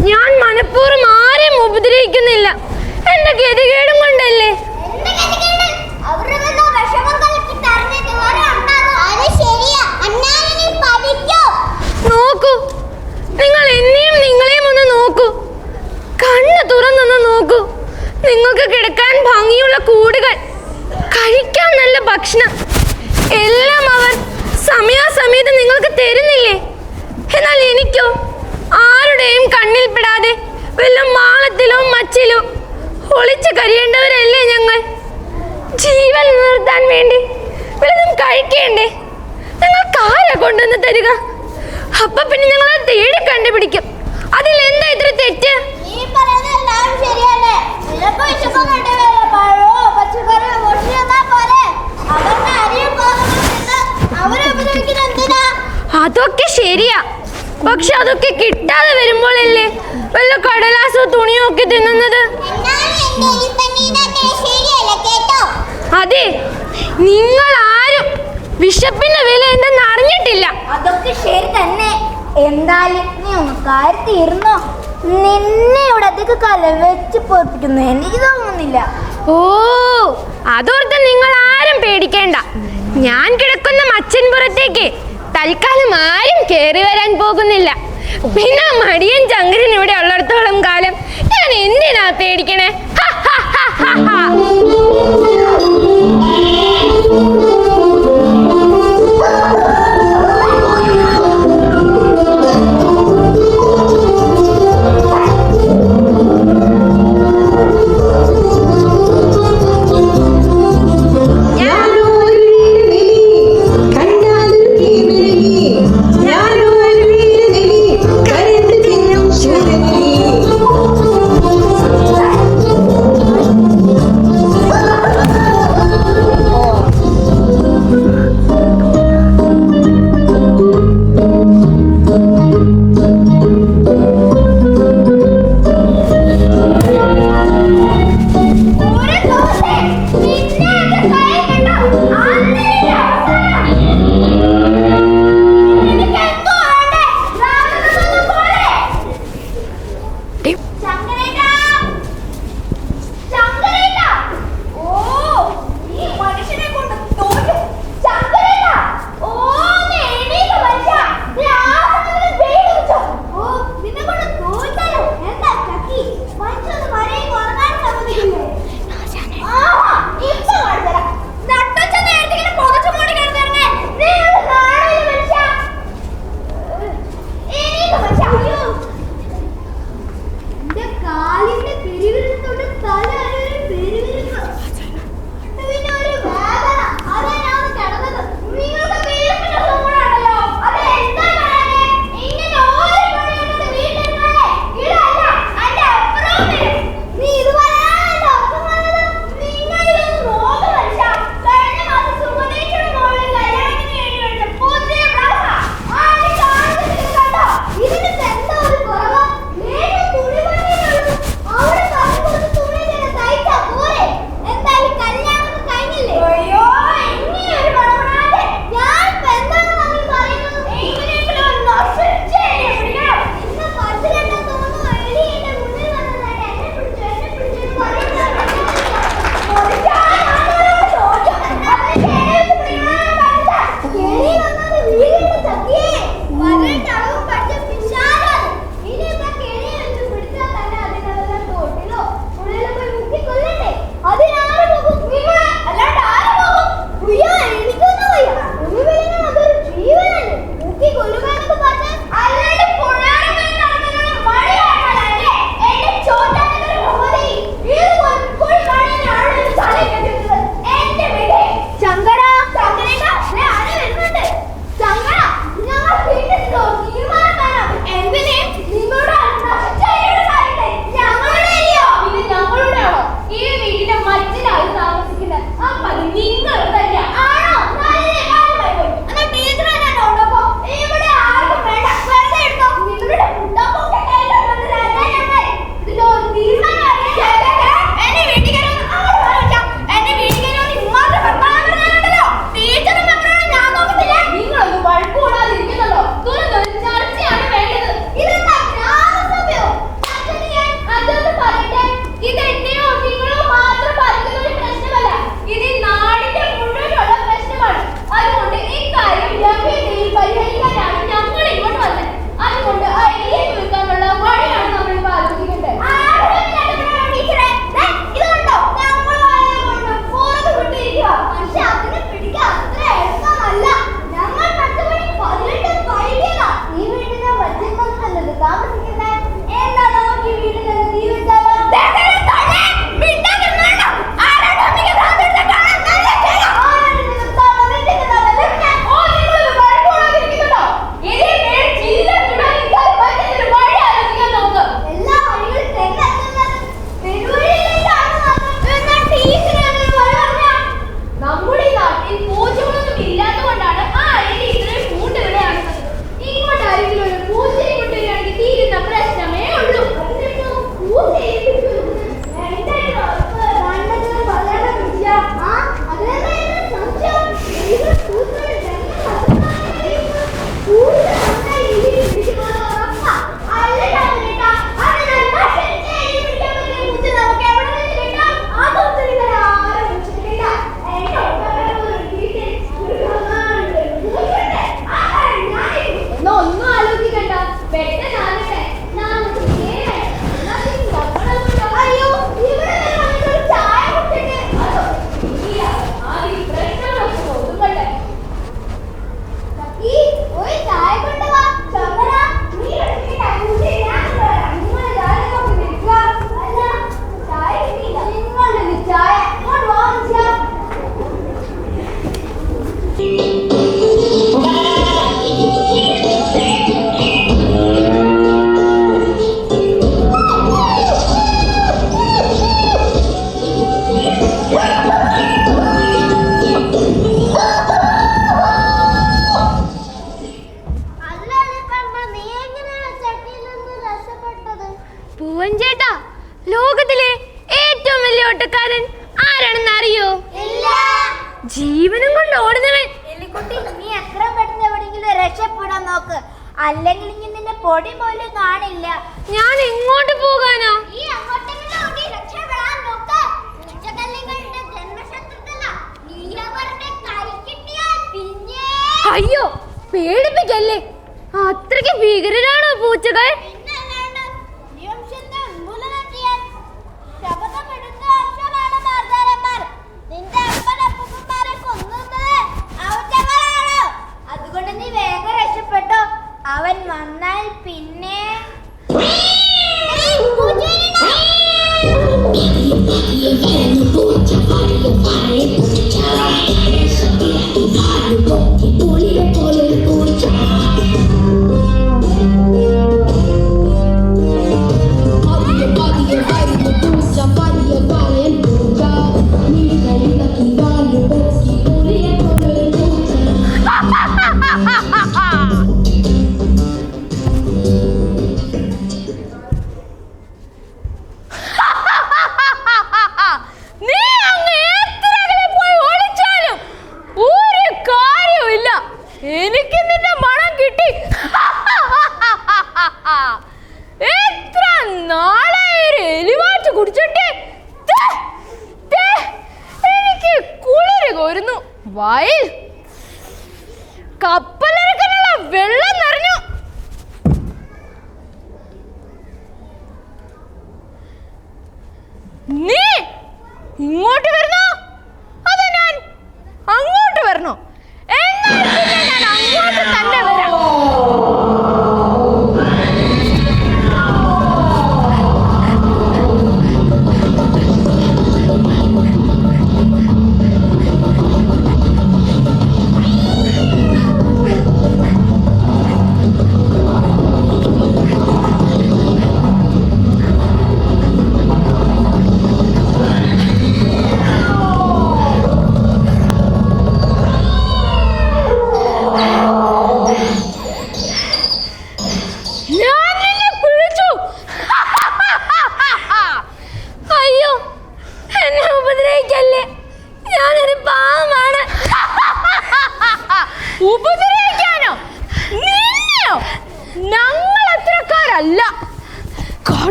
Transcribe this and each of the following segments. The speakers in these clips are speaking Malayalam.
ഞാൻ മനഃപൂർവം ആരെയും ഉപദ്രവിക്കുന്നില്ല. എന്റെ ഗതികേടും കൊണ്ടല്ലേ? നോക്കൂ. നിങ്ങൾ എന്നെയും നിങ്ങളെയും ഒന്ന് നോക്കൂ. കണ്ണ് തുറന്നൊന്ന് നോക്കൂ. നിങ്ങൾക്ക് കിടക്കാൻ ഭംഗിയുള്ള കൂടുകൾ കഴിക്കാൻ നല്ല ഭക്ഷണം. എല്ലാം അവർ സമയാസമയത്ത് നിങ്ങൾക്ക് തരുന്നില്ലേ? എന്നാൽ എനിക്കോ? ആരുടെയും കണ്ണിൽ പെടാതെ വല്ല മാളത്തിലോ മച്ചിലോ ഒളിച്ചു കരിയേണ്ടവരല്ലേ ഞങ്ങൾ? ജീവൻ നിർത്താൻ വേണ്ടി വല്ലതും കഴിക്കേണ്ടേ? നിങ്ങൾക്ക് ആരാ കൊണ്ടുവന്ന് തരിക? അപ്പൊ പിന്നെ ഞങ്ങൾ തേടി കണ്ടുപിടിക്കും. അതൊക്കെ ശരിയാ. പക്ഷെ അതൊക്കെ കിട്ടാതെ വരുമ്പോഴല്ലേ വല്ല കടലാസോ തുണിയോ ഒക്കെ തിന്നുന്നത്? അതെ നിങ്ങൾ ആരും വിശപ്പിന്റെ വില എന്തെന്ന് അറിഞ്ഞിട്ടില്ല. അതൊക്കെ ശരി തന്നെ. എന്തായാലും നീ ഒന്ന് കാര്യത്തിരുന്നോ നിന്നെ ഇവിടെ കാലം വെച്ച് പൊറപ്പിക്കുന്നു. എനിക്ക് തോന്നുന്നില്ല. ഓ അതോർത്ത് നിങ്ങൾ ആരും പേടിക്കേണ്ട. ഞാൻ കിടക്കുന്ന മച്ചൻ പുറത്തേക്ക് തൽക്കാലം ആരും കയറി വരാൻ പോകുന്നില്ല. പിന്നെ മടിയൻ ചങ്കരൻ ഇവിടെ ഉള്ളിടത്തോളം കാലം ഞാൻ എന്തിനാ പേടിക്കണേ? നോക്ക്. അല്ലെങ്കിൽ ഇനി നിന്റെ പൊടി പോലും കാണില്ല. ഞാൻ എങ്ങോട്ട് പോകാനോ? ഈ അങ്ങോട്ടെങ്കിലും ഓടി രക്ഷപ്പെടാൻ നോക്ക്. പൂച്ചക്കല്ലികളുടെ ജന്മശത്രുക്കള. നീ അവരുടെ കൈ കിട്ടിയാൽ പിന്നെ അയ്യോ പേടിപ്പിക്കല്ലേ? അത്രയ്ക്ക് ഭീകരനാണോ പൂച്ചകൾ? അവൻ വന്നാൽ പിന്നെ പോലെ പൂച്ചേനെ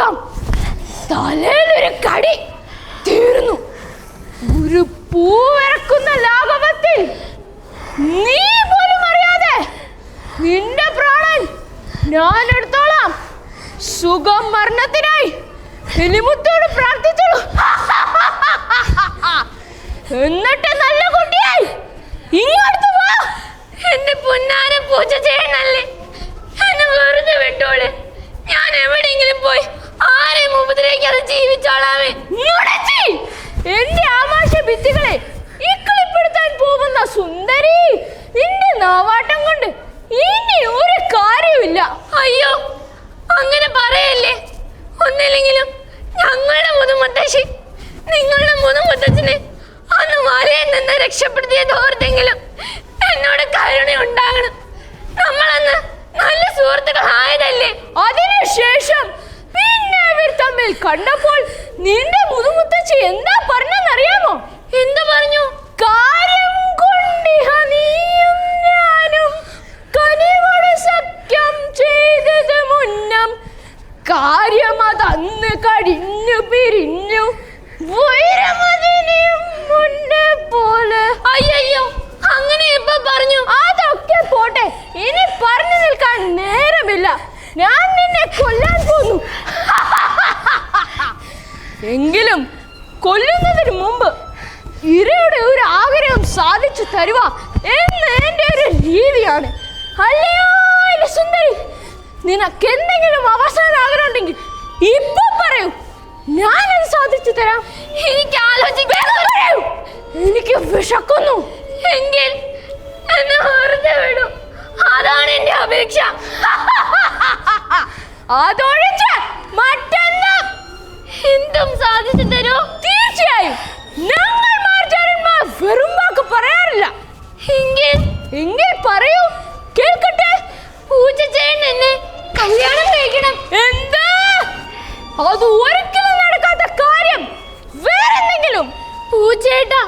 പിടുത്തം തലയിലൊരു കടി. തീർന്നു. ഒരു പൂവിറക്കുന്ന ലാഘവത്തിൽ. നീ പോലും അറിയാതെ നിന്റെ പ്രാണൻ ഞാൻ എടുത്തോളാം സുഖം മരണത്തിനായി എലിമുത്തോട് പ്രാർത്ഥിച്ചോളൂ. എന്നിട്ട് നല്ല കുട്ടിയായി. ഇങ്ങോട്ട് പോ എന്റെ പൊന്നാനെ പൂജ ചെയ്യണല്ലേ? എന്നെ വെറുതെ വിട്ടോളെ. ഞാൻ എവിടെയെങ്കിലും പോയി ആരെയും ഉപദ്രവിക്കാതെ ജീവിച്ചോളാമേ? മുടച്ചി എന്റെ ആമാശ ഭിത്തികളെ ഇക്കിളിപ്പെടുത്താൻ പോകുന്ന സുന്ദരി നിന്റെ നാവാട്ടം കൊണ്ട് ഇനി ഒരു കാര്യമില്ല അയ്യോ അങ്ങനെ പറയല്ലേ? ഒന്നില്ലെങ്കിലും ഞങ്ങളുടെ മുതുമുത്തശ്ശി നിങ്ങളുടെ മുതുമുത്തച്ഛനെ അന്ന് മലയിൽ നിന്ന് രക്ഷപ്പെടുത്തിയത് ഓർത്തെങ്കിലും എന്നോട് കരുണ ഉണ്ടാകണം. നല്ല സുഹൃത്തുക്കളായതല്ലേ? അതിനുശേഷം പിന്നെ അവർ തമ്മിൽ കണ്ടപ്പോൾ നിന്റെ മുതുമുത്തച്ഛി എന്താ പറഞ്ഞെന്നറിയാമോ? എന്താ പറഞ്ഞു? കാര്യം കൊണ്ട് നീയും ഞാനും കനിവോട് സഖ്യം ചെയ്തത് മുന്നം കാര്യം അതന്ന് കഴിഞ്ഞു പിരിഞ്ഞു. വൈരമതിനെയും മുന്നേ പോലെ. അയ്യോ അങ്ങനെ ഇപ്പൊ പറഞ്ഞു? അതൊക്കെ പോട്ടെ. ഇനി പറഞ്ഞു നിൽക്കാൻ നേരമില്ല. ഞാൻ നിന്നെ കൊല്ലാൻ പോന്നു. എങ്കിലും കൊല്ലുന്നതിന് മുമ്പ് ഇരയുടെ ഒരു ആഗ്രഹം സാധിച്ചു തരുക എന്ന് എന്റെ ഒരു രീതിയാണ്. അല്ലയോ സുന്ദരി നിനക്ക് എന്തെങ്കിലും അവസാന ആഗ്രഹം ഉണ്ടെങ്കിൽ ഇപ്പൊ പറയൂ. ഞാനത് സാധിച്ചു തരാം. എനിക്ക് ആലോചിക്കാൻ പറയൂ. എനിക്ക് വിശക്കുന്നു. എങ്കിൽ എന്നെ വിടൂ. അതാണ് എന്റെ അപേക്ഷ. അതൊഴിച്ച് മറ്റെല്ലാം എന്തും സാധിച്ചു തരൂ. തീർച്ചയായും. ഞങ്ങൾ മാർജാരന്മാർ വെറും വാക്ക് പറയാറില്ല. എങ്കിൽ എങ്കിൽ പറയൂ. കേൾക്കട്ടെ. പൂജച്ചേൻ എന്നെ കല്യാണം കഴിക്കണം. എന്താ? അത് ഒരിക്കലും നടക്കാത്ത കാര്യം. വേറെ വേറെന്തെങ്കിലും? പൂജേട്ടാ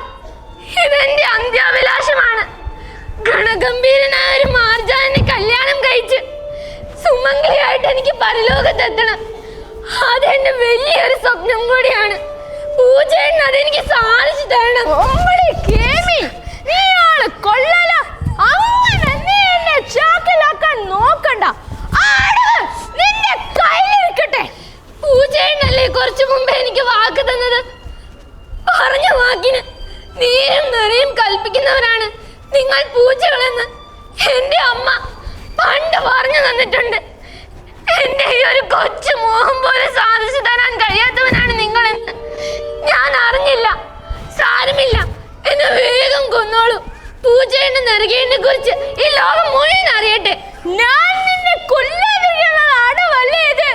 ഇതെന്റെ അന്ത്യാഭിലാഷമാണ്. ഗണഗംഭീരനായ ഒരു മാർജാനെ അതെന്റെ വലിയൊരു സ്വപ്നം കൂടിയാണ്. പൂജേട്ടൻ അതെനിക്ക് സാധിച്ചു തരണം. കൊള്ളല. അങ്ങനെ നീ എന്നെ ചാക്കിലാക്കാൻ നോക്കണ്ട. നിന്റെ കയ്യിലിരിക്കട്ടെ പൂജേട്ടനല്ലേ കുറച്ചു മുമ്പ് എനിക്ക് വാക്ക് തന്നത്? പറഞ്ഞ വാക്കിന് നീരും നിറയും കൽപ്പിക്കുന്നവരാണ് നിങ്ങൾ പൂജകളെന്ന്. എന്റെ അമ്മ പണ്ട് പറഞ്ഞു തന്നിട്ടുണ്ട്. എന്റെ ഈ ഒരു കൊച്ചു മോഹം പോലെ സാധിച്ചു തരാൻ കഴിയാത്തവനാണ് നിങ്ങളെന്ന് ഞാൻ അറിഞ്ഞില്ല. സാരമില്ല. എന്നെ വേഗം കൊന്നോളൂ. പൂജയുടെ നെറുകേനെ കുറിച്ച് ഈ ലോകം മുഴുവൻ അറിയട്ടെ. ഞാൻ നിന്നെ കൊല്ലാതിരിക്കാനുള്ള അടവല്ലേ ഇത്?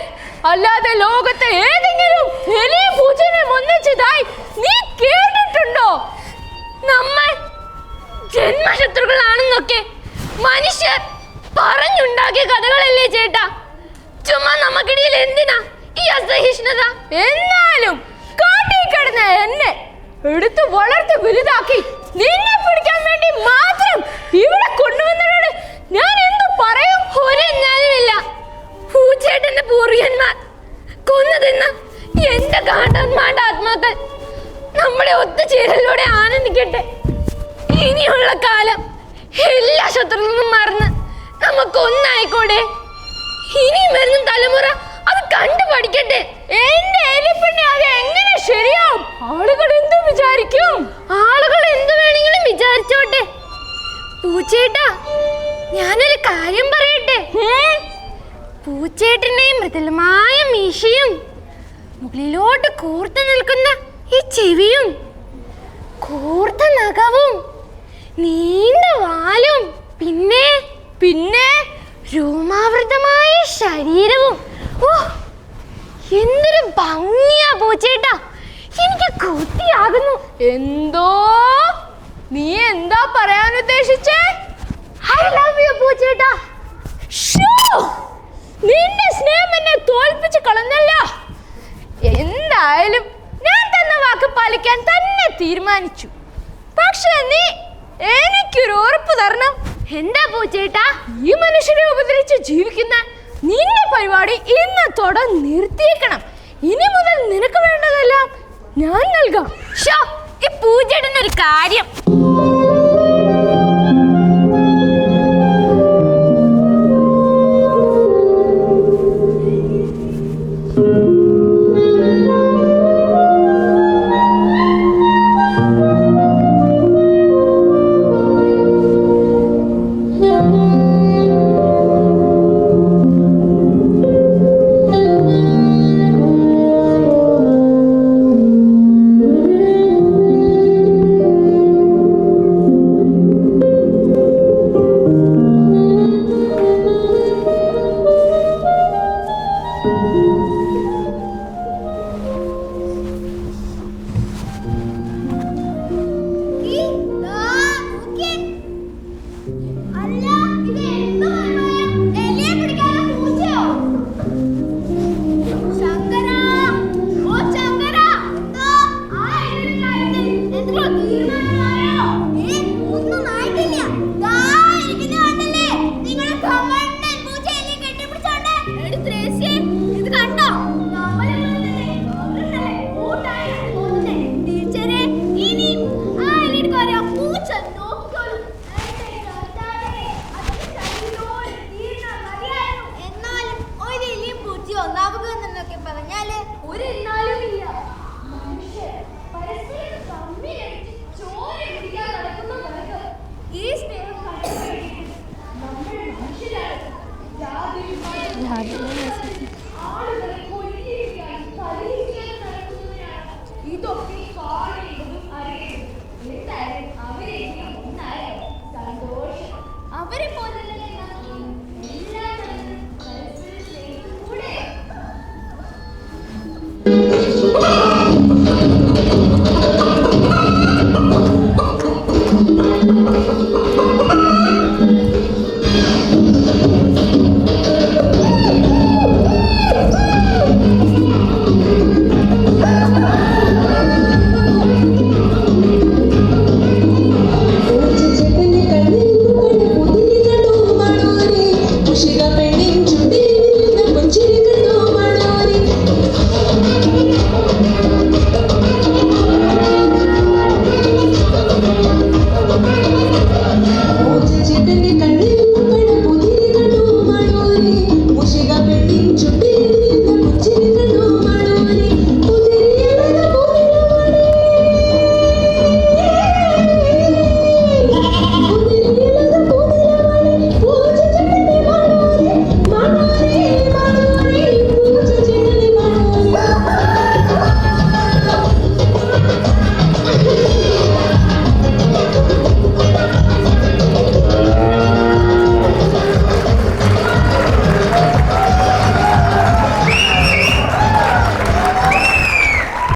അല്ലാതെ ലോകത്തെ ഏതെങ്കിലും വലിയ പൂജനെ ഒന്നിച്ചതായി നീ കേട്ടിട്ടുണ്ടോ? നമ്മൾ ജന്മശത്രുക്കളാണെന്നൊക്കെ മനുഷ്യർ പറഞ്ഞുണ്ടാക്കിയ കഥകളല്ലേ ചേട്ടാ? ചുമ്മാ നമുക്കിടയിൽ എന്തിനാ ഈ അസഹിഷ്ണുത? എന്നാലും കാട്ടിൽ കിടന്ന എന്നെ എടുത്തു വളർത്ത് വലുതാക്കി നിന്നെ പിടിക്കാൻ വേണ്ടി മാത്രം ഇവിടെ കൊണ്ടുവന്നതോട് ഞാൻ എന്തു പറയും? ഒരു ഞാനുമില്ല പൂച്ചേട്ടന്റെ പൂർവികന്മാർ കൊന്നു തിന്ന എന്റെ കാട്ടന്മാരുടെ ആത്മാക്കൾ നമ്മുടെ ഒത്തുചേരലിലൂടെ ആനന്ദിക്കട്ടെ. ഇനിയുള്ള കാലം എല്ലാ ശത്രുവിനും മറന്ന് നമുക്ക് ഒന്നായിക്കോടെ ഇനിയും വരുന്ന തലമുറ അത് കണ്ടു പഠിക്കട്ടെ. എന്റെ എലിപ്പിണ്ണി അത് എങ്ങനെ ശരിയാവും? ആളുകൾ എന്തു വിചാരിക്കും? ആളുകൾ എന്ത് വേണമെങ്കിലും വിചാരിച്ചോട്ടെ. പൂച്ചേട്ടാ ഞാനൊരു കാര്യം പറയട്ടെ. പൂച്ചേട്ടനെയും മൃദുലമായ മീശയും മുകളിലോട്ട് കൂർത്തു നിൽക്കുന്ന ഈ ചെവിയും കൂർത്ത നഖവും നീണ്ട വാലും പിന്നെ? പിന്നെ? രോമാവൃതമായ ശരീരവും. ഓ എന്തൊരു ഭംഗിയാ പൂച്ചേട്ടാ. എനിക്ക് കൊത്തിയാകുന്നു എന്തോ? നീ എന്താ പറയാൻ ഉദ്ദേശിച്ചേ? ഐ ലവ് യു പൂച്ചേട്ടാ. നിന്റെ സ്നേഹം എന്നെ തോൽപ്പിച്ച് കളഞ്ഞല്ലോ. എന്തായാലും ഞാൻ തന്ന വാക്ക് പാലിക്കാൻ തന്നെ തീരുമാനിച്ചു. പക്ഷെ നീ എനിക്കൊരു ഉറപ്പ് തരണം. എന്താ പൂച്ചേട്ടാ ഈ മനുഷ്യരെ ഉപദ്രവിച്ച് ജീവിക്കുന്ന നിന്റെ പരിപാടി ഇന്നത്തോടെ നിർത്തിയേക്കണം. ഇനി മുതൽ നിനക്ക് വേണ്ടതെല്ലാം ഞാൻ നൽകാം. ഷോ ഈ പൂജയുടെ ഒരു കാര്യം.